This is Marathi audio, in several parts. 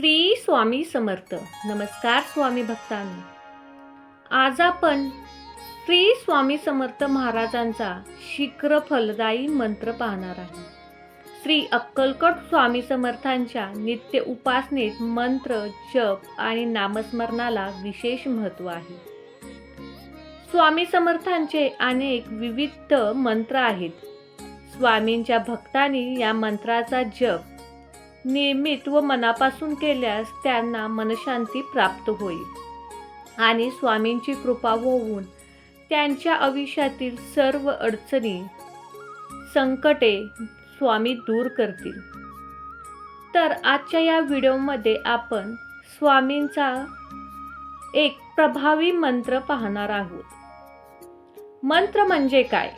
श्री स्वामी समर्थ. नमस्कार स्वामी भक्तांनो. आज आपण श्री स्वामी समर्थ महाराजांचा शीघ्र फलदायी मंत्र पाहणार आहे. श्री अक्कलकोट स्वामी समर्थांच्या नित्य उपासनेत मंत्र जप आणि नामस्मरणाला विशेष महत्त्व आहे. स्वामी समर्थांचे अनेक विविध मंत्र आहेत. स्वामींच्या भक्तांनी या मंत्राचा जप नियमित व मनापासून केल्यास त्यांना मनशांती प्राप्त होईल. आणि स्वामींची कृपा होऊन त्यांच्या आयुष्यातील सर्व अडचणी संकटे स्वामी दूर करतील. तर आजच्या या व्हिडिओमध्ये आपण स्वामींचा एक प्रभावी मंत्र पाहणार आहोत. मंत्र म्हणजे काय?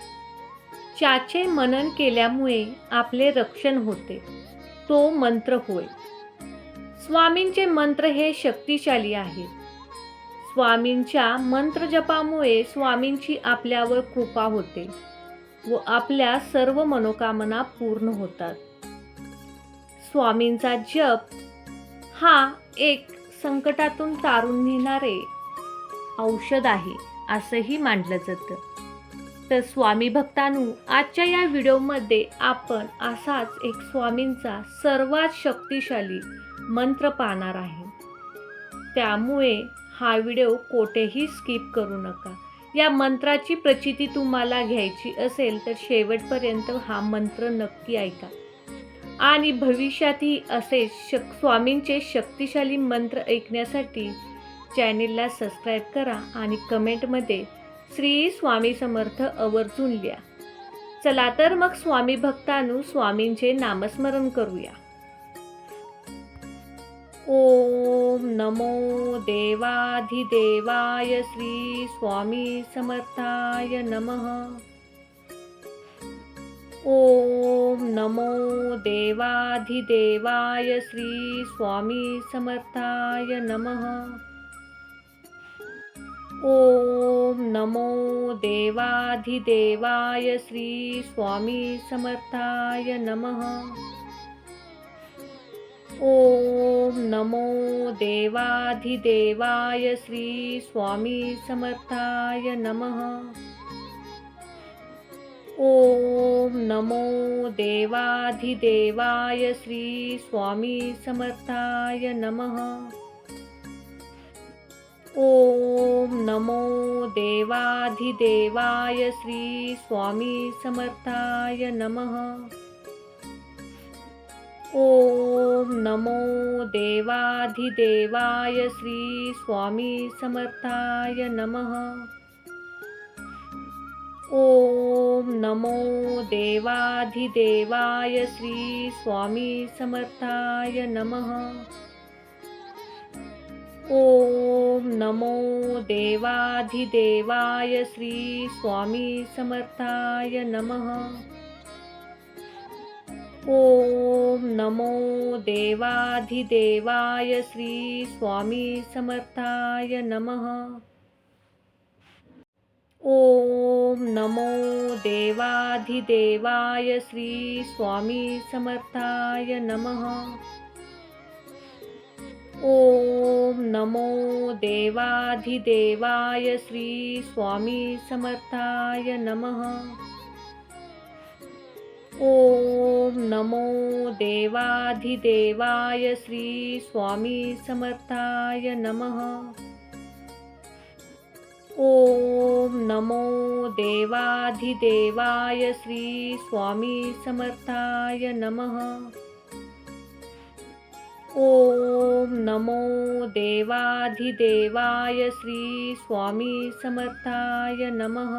ज्याचे मनन केल्यामुळे आपले रक्षण होते. तो मंत्र होय. स्वामींचे मंत्र हे शक्तिशाली आहे. स्वामींच्या मंत्रजपामुळे स्वामींची आपल्यावर कृपा होते व आपल्या सर्व मनोकामना पूर्ण होतात. स्वामींचा जप हा एक संकटातून तारून नेणारे औषध आहे असंही मानलं जातं. तर स्वामी भक्तांनो आजच्या या व्हिडिओमध्ये आपण असाच एक स्वामींचा सर्वात शक्तिशाली मंत्र पाहणार आहे. त्यामुळे हा व्हिडिओ कोठेही स्किप करू नका. या मंत्राची प्रचिती तुम्हाला घ्यायची असेल तर शेवटपर्यंत हा मंत्र नक्की ऐका. आणि भविष्यातही असे शक स्वामींचे शक्तिशाली मंत्र ऐकण्यासाठी चॅनेलला सबस्क्राईब करा आणि कमेंटमध्ये श्री स्वामी समर्थ आवर्जून लिहा चला तर मग स्वामी भक्तानु स्वामींचे नामस्मरण करूया. ओम नमो देवाधिदेवाय श्री स्वामी समर्थाय नमः. ओम नमो देवाधिदेवाय श्री स्वामी समर्थाय नमः. ओम नमो देवाधिदेवाय श्री स्वामी समर्थाय नमः। ओम नमो देवाधिदेवाय श्री स्वामी समर्थाय नमः। ओम नमो देवाधिदेवाय श्री स्वामी समर्थाय नमः। ओम नमो देवाधिदेवाय श्री स्वामी समर्थाय नमः। ओम नमो देवाधिदेवाय श्री स्वामी समर्थाय नमः। ओम नमो देवाधिदेवाय श्री स्वामी समर्थाय नमः। ओम नमो देवाधिदेवाय श्री स्वामी समर्थाय नमः। ॐ नमो देवाधिदेवाय श्री स्वामी समर्थाय नमः। ॐ नमो देवाधिदेवाय श्री स्वामी समर्थाय नमः। ओम नमो देवाधिदेवाय श्री स्वामी समर्थाय नमः। ओम नमो देवाधिदेवाय श्री स्वामी समर्थाय नमः। ओम नमो देवाधिदेवाय श्री स्वामी समर्थाय नमः। ओम नमो देवाधिदेवाय श्री स्वामी समर्थाय नमः।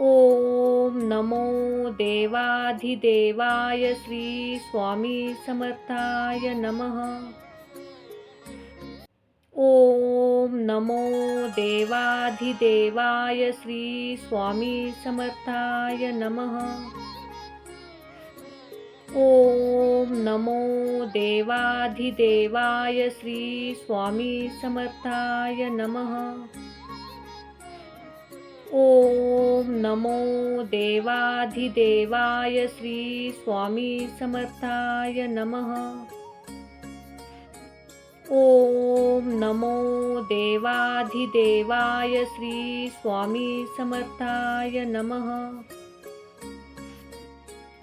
ओम नमो देवाधिदेवाय श्री स्वामी समर्थाय नमः। ओम नमो देवाधिदेवाय श्री स्वामी समर्थाय नमः। ओम नमो देवाधिदेवाय श्री स्वामी समर्थाय नमः। ओम नमो देवाधिदेवाय श्री स्वामी समर्थाय नमः। ॐ नमो देवाधिदेवाय श्री स्वामी समर्थाय नमः।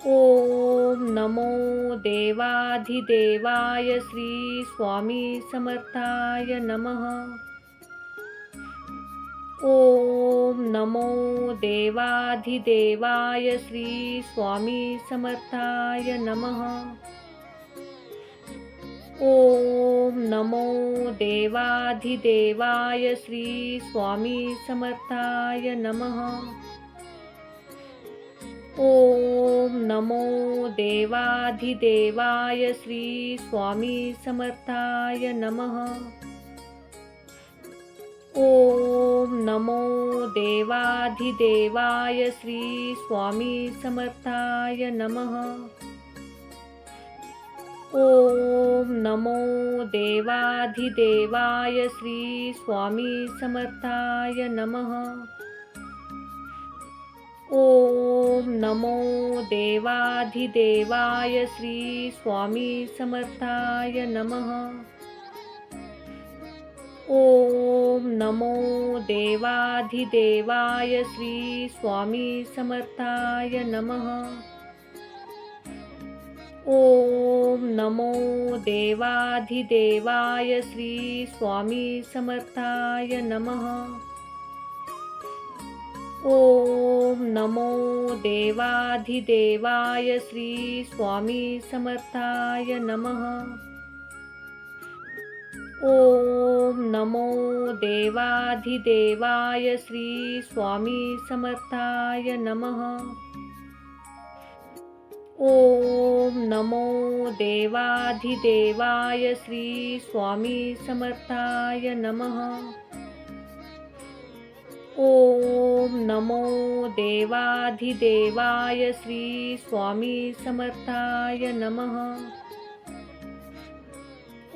ॐ नमो देवाधिदेवाय श्री स्वामी समर्थाय नमः। ॐ नमो देवाधिदेवाय श्री स्वामी समर्थाय नमः। ॐ नमो देवाधिदेवाय श्री स्वामी समर्थाय नमः। ॐ नमो देवाधिदेवाय श्री स्वामी समर्थाय नमः। ॐ नमो देवाधिदेवाय श्री स्वामी समर्थाय नमः। ॐ नमो देवाधिदेवाय श्री स्वामी समर्थाय नमः। ॐ नमो देवाधिदेवाय श्री स्वामी समर्थाय नमः। ॐ नमो देवाधिदेवाय श्री स्वामी समर्थाय नमः। ॐ नमो देवाधिदेवाय श्री स्वामी समर्थाय नमः। ॐ नमो देवाधिदेवाय श्री स्वामी समर्थाय नमः। ॐ नमो देवाधिदेवाय श्री स्वामी समर्थाय नमः। ॐ नमो देवाधिदेवाय श्री स्वामी समर्थाय नमः। ॐ नमो देवाधिदेवाय श्री स्वामी समर्थाय नमः।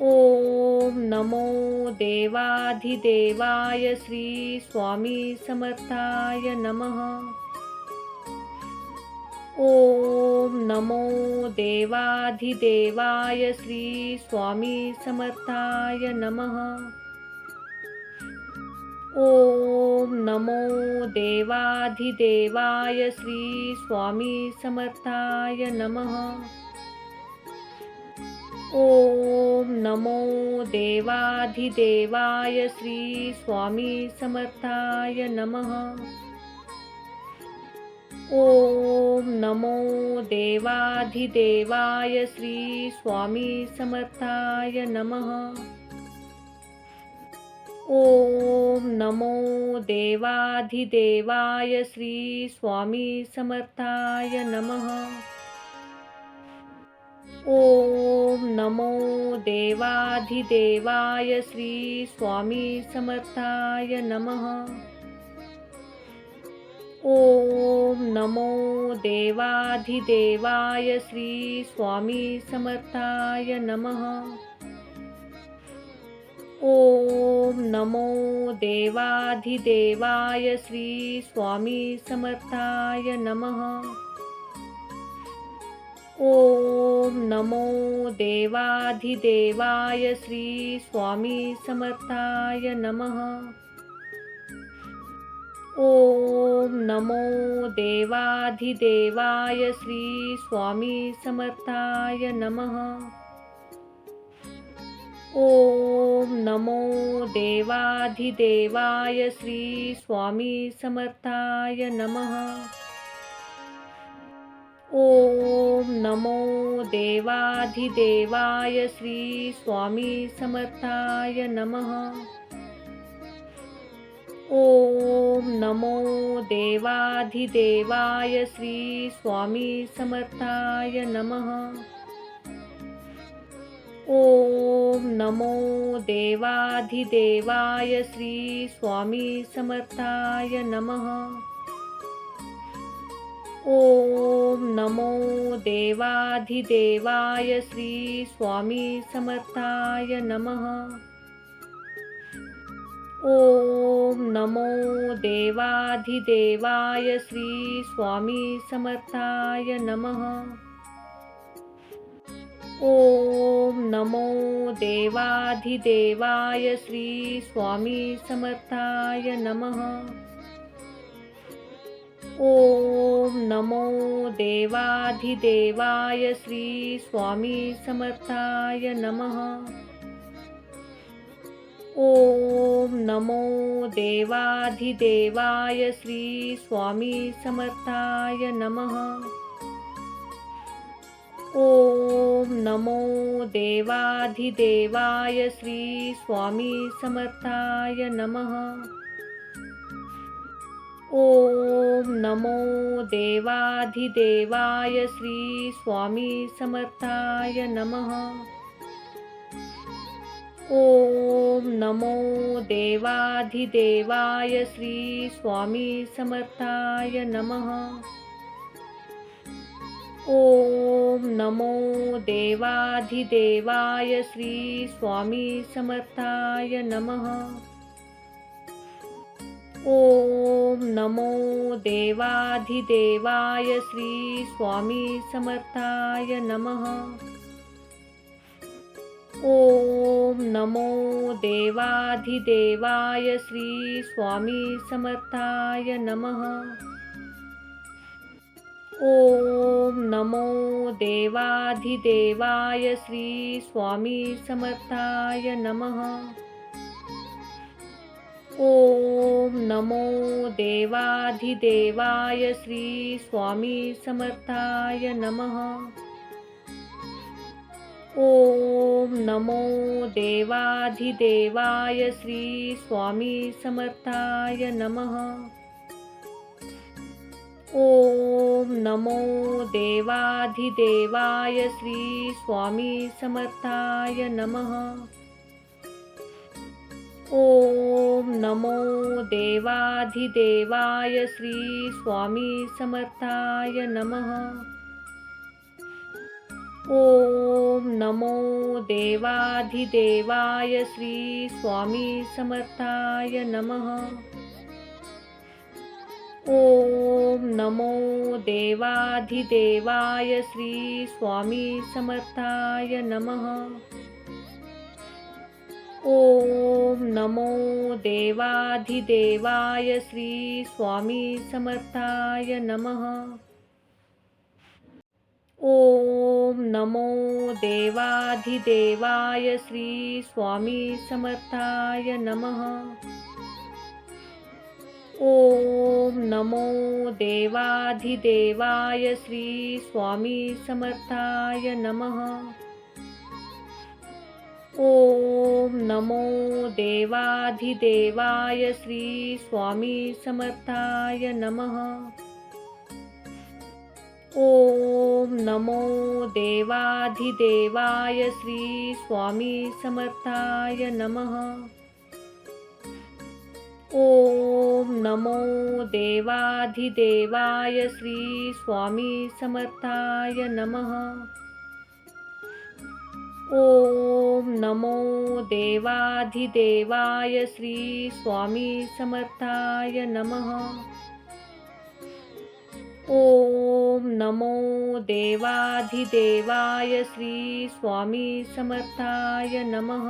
ॐ नमो देवाधिदेवाय श्री स्वामी समर्थाय नमः। ॐ नमो देवाधिदेवाय श्री स्वामी समर्थाय नमः। ॐ नमो देवाधिदेवाय श्री स्वामी समर्थाय नमः। ॐ नमो देवाधिदेवाय श्री स्वामी समर्थाय नमः। ॐ नमो देवाधिदेवाय श्री स्वामी समर्थाय नमः। ॐ नमो देवाधिदेवाय श्री स्वामी समर्थाय नमः। ॐ नमो देवाधिदेवाय श्री स्वामी समर्थाय नमः। ॐ नमो देवाधिदेवाय श्री स्वामी समर्थाय नमः। ॐ नमो देवाधिदेवाय श्री स्वामी समर्थाय नमः। ॐ नमो देवाधिदेवाय श्री स्वामी समर्थाय नमः। ॐ नमो देवाधिदेवाय श्री स्वामी समर्थाय नमः। ॐ नमो देवाधिदेवाय श्री स्वामी समर्थाय नमः। ॐ नमो देवाधिदेवाय श्री स्वामी समर्थाय नमः। ॐ नमो देवाधिदेवाय श्री स्वामी समर्थाय नमः। ॐ नमो देवाधिदेवाय श्री स्वामी समर्थाय नमः। ॐ नमो देवाधिदेवाय श्री स्वामी समर्थाय नमः। ॐ नमो देवाधिदेवाय श्री स्वामी समर्थाय नमः। ॐ नमो देवाधिदेवाय श्री स्वामी समर्थाय नमः। ॐ नमो देवाधिदेवाय श्री स्वामी समर्थाय नमः। ॐ नमो देवाधिदेवाय श्री स्वामी समर्थाय नमः। ॐ नमो देवाधिदेवाय श्री स्वामी समर्थाय नमः। ॐ नमो देवाधिदेवाय श्री स्वामी समर्थाय नमः। ॐ नमो देवाधिदेवाय श्री स्वामी समर्थाय नमः। ॐ नमो देवाधिदेवाय श्री स्वामी समर्थाय नमः। ॐ नमो देवाधिदेवाय श्री स्वामी समर्थाय नमः। ॐ नमो देवाधिदेवाय श्री स्वामी समर्थाय नमः। ॐ नमो देवाधिदेवाय श्री स्वामी समर्थाय नमः। ॐ नमो देवाधिदेवाय श्री स्वामी समर्थाय नमः। ॐ नमो देवाधिदेवाय श्री स्वामी समर्थाय नमः। ॐ नमो देवाधिदेवाय श्री स्वामी समर्थाय नमः। ॐ नमो देवाधिदेवाय श्री स्वामी समर्थाय नमः। ॐ नमो देवाधिदेवाय श्री स्वामी समर्थाय नमः। ॐ नमो देवाधिदेवाय श्री स्वामी समर्थाय नमः। ॐ नमो देवाधिदेवाय श्री स्वामी समर्थाय नमः। ॐ नमो देवाधिदेवाय श्री स्वामी समर्थाय नमः। ॐ नमो देवाधिदेवाय श्री स्वामी समर्थाय नमः। ॐ नमो देवाधिदेवाय श्री स्वामी समर्थाय नमः। ॐ नमो देवाधिदेवाय श्री स्वामी समर्थाय नमः। ॐ नमो देवाधिदेवाय श्री स्वामी समर्थाय नमः। ॐ नमो देवाधिदेवाय श्री स्वामी समर्थाय नमः। ॐ नमो देवाधिदेवाय श्री स्वामी समर्थाय नमः।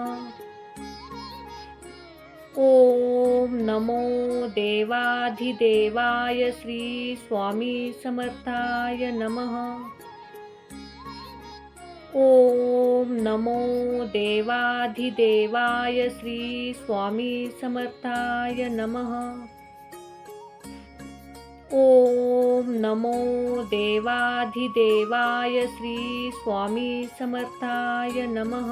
ॐ नमो देवाधिदेवाय श्री स्वामी समर्थाय नमः। ॐ नमो देवाधिदेवाय श्री स्वामी समर्थाय नमः। ॐ नमो देवाधिदेवाय श्री स्वामी समर्थाय नमः।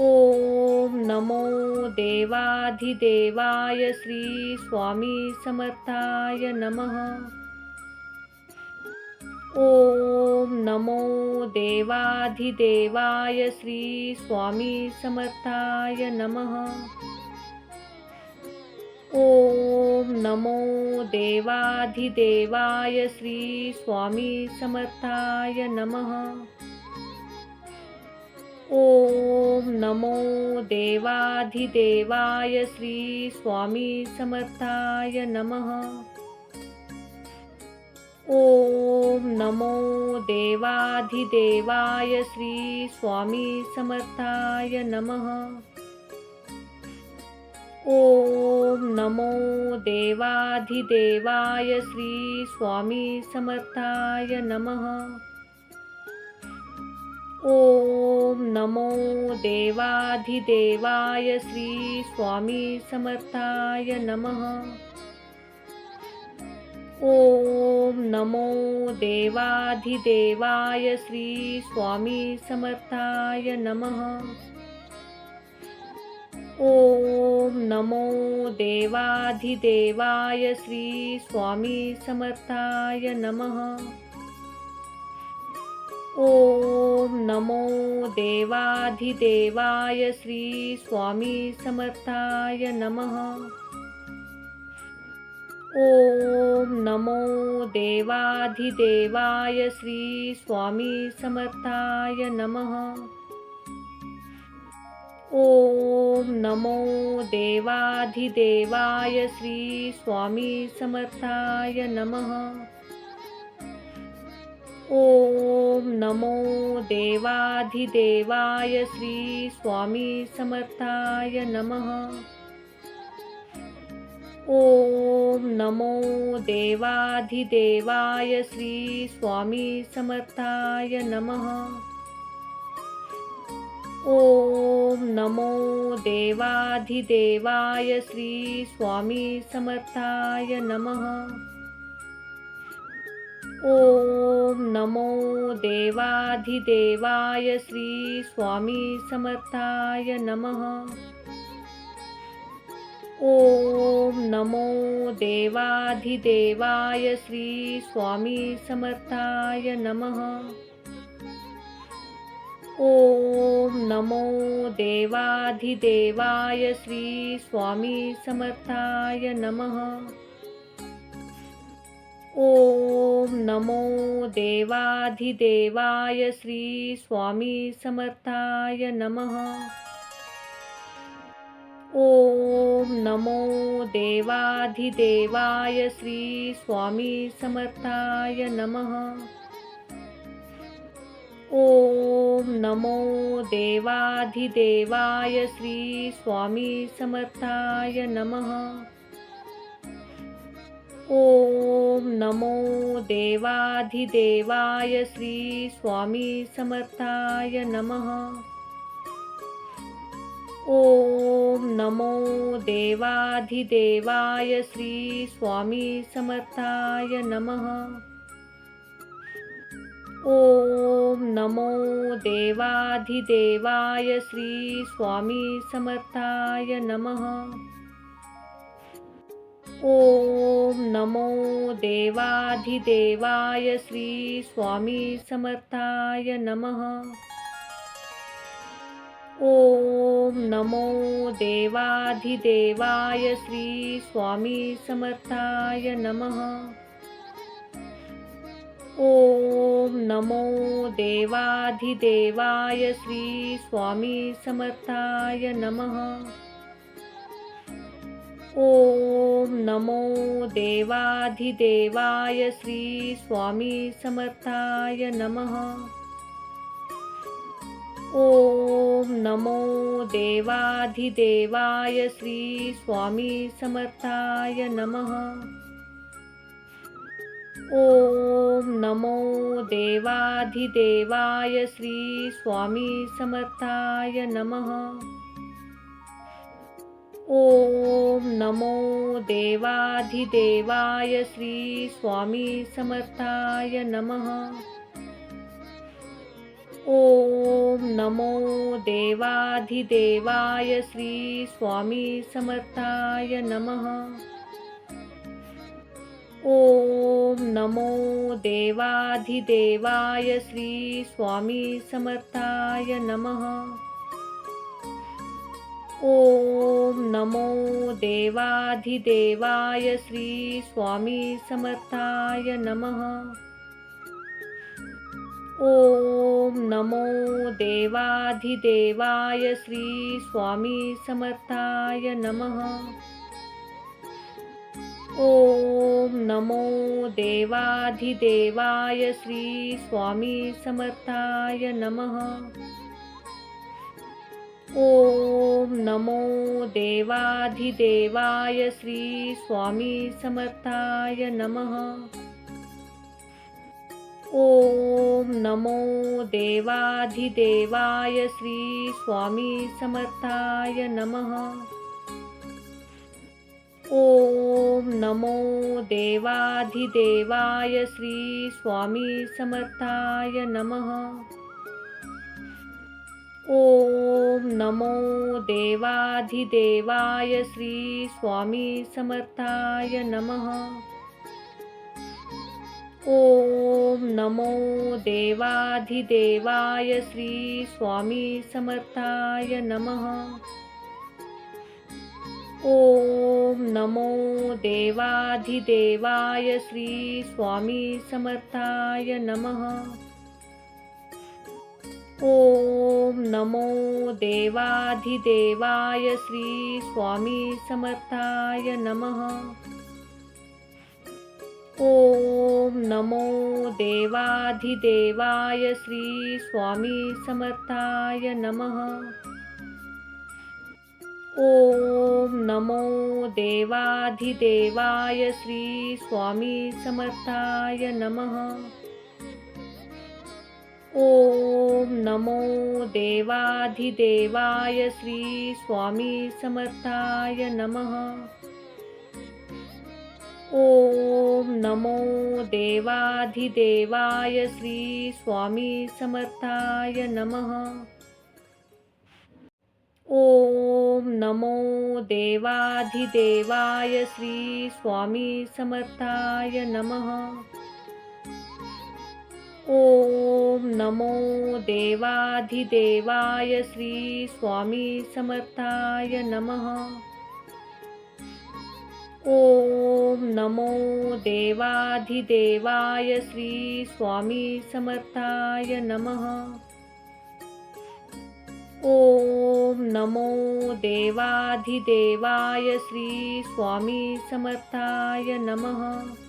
ॐ नमो देवाधिदेवाय श्री स्वामी समर्थाय नमः। ॐ नमो देवाधिदेवाय श्री स्वामी समर्थाय नमः। ॐ नमो देवाधिदेवाय श्री स्वामी समर्थाय नमः। ॐ नमो देवाधिदेवाय श्री स्वामी समर्थाय नमः। ओम नमो देवाधिदेवाय श्री स्वामी समर्थाय नमः। ओम नमो देवाधिदेवाय श्री स्वामी समर्थाय नमः। ओम नमो देवाधिदेवाय श्री स्वामी समर्थाय नमः। ओम नमो देवाधिदेवाय श्री स्वामी समर्थाय नमः। ओम नमो देवाधिदेवाय श्री स्वामी समर्थाय नमः। ओम नमो देवाधिदेवाय श्री स्वामी समर्थाय नमः। ओम नमो देवाधिदेवाय श्री स्वामी समर्थाय नमः। ओम नमो देवाधिदेवाय श्री स्वामी समर्थाय नमः। ओम नमो देवाधिदेवाय श्री स्वामी समर्थाय नमः। ओम नमो देवाधिदेवाय श्री स्वामी समर्थाय नमः। ओम नमो देवाधिदेवाय श्री स्वामी समर्थाय नमः। ओम नमो देवाधिदेवाय श्री स्वामी समर्थाय नमः। ओम नमो देवाधिदेवाय श्री स्वामी समर्थाय नमः। ओम नमो देवाधिदेवाय श्री स्वामी समर्थाय नमः। ओम नमो देवाधिदेवाय श्री स्वामी समर्थाय नमः। ओम नमो देवाधिदेवाय श्री स्वामी समर्थाय नमः। ओम नमो देवाधिदेवाय श्री स्वामी समर्थाय नमः। ओम नमो देवाधिदेवाय श्री स्वामी समर्थाय नमः। ओम नमो देवाधिदेवाय श्री स्वामी समर्थाय नमः। ओम नमो देवाधिदेवाय श्री स्वामी समर्थाय नमः। ओम नमो देवाधिदेवाय श्री स्वामी समर्थाय नमः। ओम नमो देवाधिदेवाय श्री स्वामी समर्थाय नमः। ओम नमो देवाधिदेवाय श्री स्वामी समर्थाय नमः। ओम नमो देवाधिदेवाय श्री स्वामी समर्थाय नमः। ओम नमो देवाधिदेवाय श्री स्वामी समर्थाय नमः। ओम नमो देवाधिदेवाय श्री स्वामी समर्थाय नमः। ओम नमो देवाधिदेवाय श्री स्वामी समर्थाय नमः। ओम नमो देवाधिदेवाय श्री स्वामी समर्थाय नमः। ओम नमो देवाधिदेवाय श्री स्वामी समर्थाय नमः। ओम नमो देवाधिदेवाय श्री स्वामी समर्थाय नमः। ओम नमो देवाधिदेवाय श्री स्वामी समर्थाय नमः। ॐ नमो देवाधिदेवाय श्री स्वामी समर्थाय नमः। ॐ नमो देवाधिदेवाय श्री स्वामी समर्थाय नमः। ॐ नमो देवाधिदेवाय श्री स्वामी समर्थाय नमः। ॐ नमो देवाधिदेवाय श्री स्वामी समर्थाय नमः। ॐ नमो देवाधिदेवाय श्री स्वामी समर्थाय नमः। ॐ नमो देवाधिदेवाय श्री स्वामी समर्थाय नमः। ॐ नमो देवाधिदेवाय श्री स्वामी समर्थाय नमः। ॐ नमो देवाधिदेवाय श्री स्वामी समर्थाय नमः। ॐ नमो देवाधिदेवाय श्री स्वामी समर्थाय नमः। ॐ नमो देवाधिदेवाय श्री स्वामी समर्थाय नमः। ॐ नमो देवाधिदेवाय श्री स्वामी समर्थाय नमः। ॐ नमो देवाधिदेवाय श्री स्वामी समर्थाय नमः। ॐ नमो देवाधिदेवाय श्री स्वामी समर्थाय नमः। ॐ नमो देवाधिदेवाय श्री स्वामी समर्थाय नमः। ॐ नमो देवाधिदेवाय श्री स्वामी समर्थाय नमः। ॐ नमो देवाधिदेवाय श्री स्वामी समर्थाय नमः।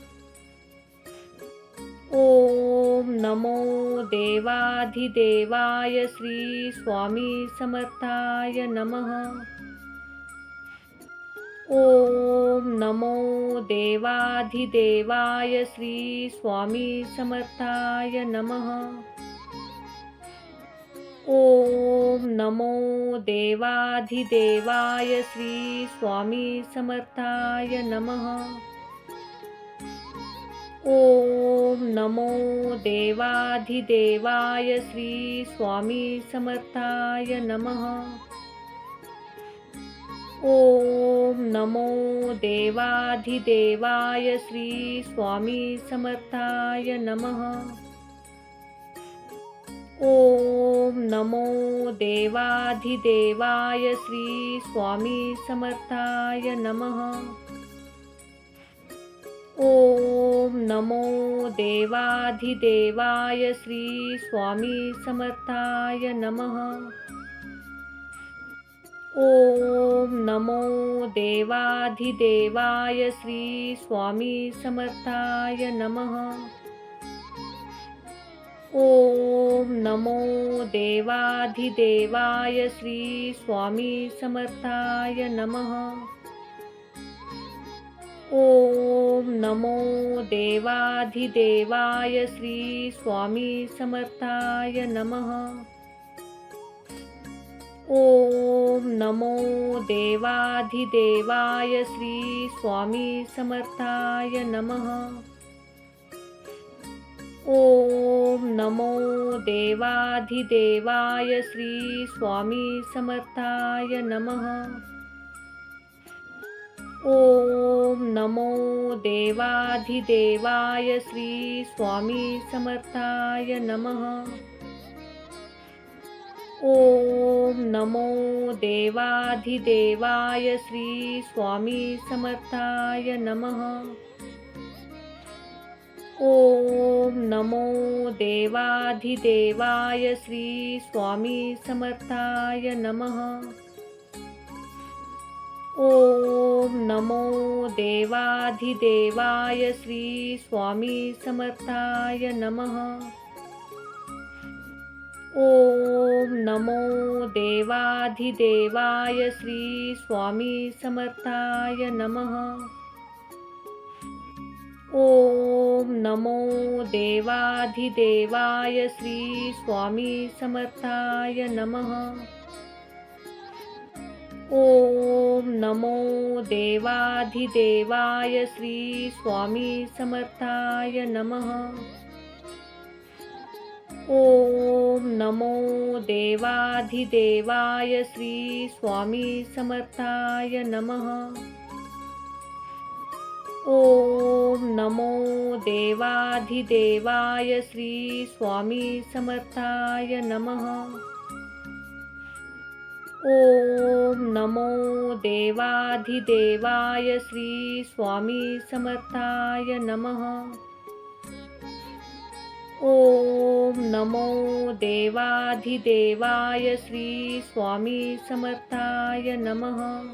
ॐ नमो देवाधिदेवाय श्री स्वामी समर्थाय नमः। ॐ नमो देवाधिदेवाय श्री स्वामी समर्थाय नमः। ॐ नमो देवाधिदेवाय श्री स्वामी समर्थाय नमः। ॐ नमो देवाधिदेवाय श्री स्वामी समर्थाय नमः। ॐ नमो देवाधिदेवाय श्री स्वामी समर्थाय नमः। ॐ नमो देवाधिदेवाय श्री स्वामी समर्थाय नमः। ॐ नमो देवाधिदेवाय श्री स्वामी समर्थाय नमः। ॐ नमो देवाधिदेवाय श्री स्वामी समर्थाय नमः। ॐ नमो देवाधिदेवाय श्री स्वामी समर्थाय नमः। ॐ नमो देवाधिदेवाय श्री स्वामी समर्थाय नमः। ॐ नमो देवाधिदेवाय श्री स्वामी समर्थाय नमः। ॐ नमो देवाधिदेवाय श्री स्वामी समर्थाय नमः। ॐ नमो देवाधिदेवाय श्री स्वामी समर्थाय नमः। ॐ नमो देवाधिदेवाय श्री स्वामी समर्थाय नमः। ॐ नमो देवाधिदेवाय श्री स्वामी समर्थाय नमः। ॐ नमो देवाधिदेवाय श्री स्वामी समर्थाय नमः। ॐ नमो देवाधिदेवाय श्री स्वामी समर्थाय नमः। ॐ नमो देवाधिदेवाय श्री स्वामी समर्थाय नमः। ॐ नमो देवाधिदेवाय श्री स्वामी समर्थाय नमः। ॐ नमो देवाधिदेवाय श्री स्वामी समर्थाय नमः। ॐ नमो देवाधिदेवाय श्री स्वामी समर्थाय नमः। ॐ नमो देवाधिदेवाय श्री स्वामी समर्थाय नमः। ॐ नमो देवाधिदेवाय श्री स्वामी समर्थाय नमः।